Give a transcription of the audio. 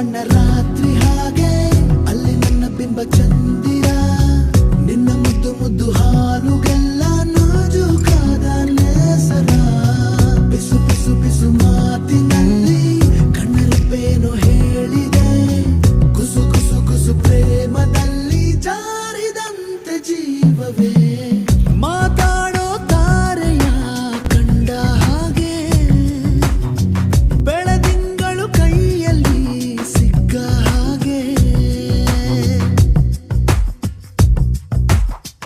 ಬಣ್ಣ ರಾತ್ರಿ ಹಾಗೆ, ಅಲ್ಲಿ ನನ್ನ ಬಿಂಬ ಚಂದಿರ. ನಿನ್ನ ಮುದ್ದು ಮುದ್ದು ಹಾಲುಗೆಲ್ಲ ನಾಜೂಕಾದ ನೇಸರ. ಬಿಸು ಬಿಸು ಬಿಸು ಮಾತಿನಲ್ಲಿ ಕಣ್ಣರಪ್ಪೇನೋ ಹೇಳಿದೆ. ಕುಸು ಕುಸು ಕುಸು ಪ್ರೇಮದಲ್ಲಿ ಜಾರಿದಂತೆ ಜೀವವೇ.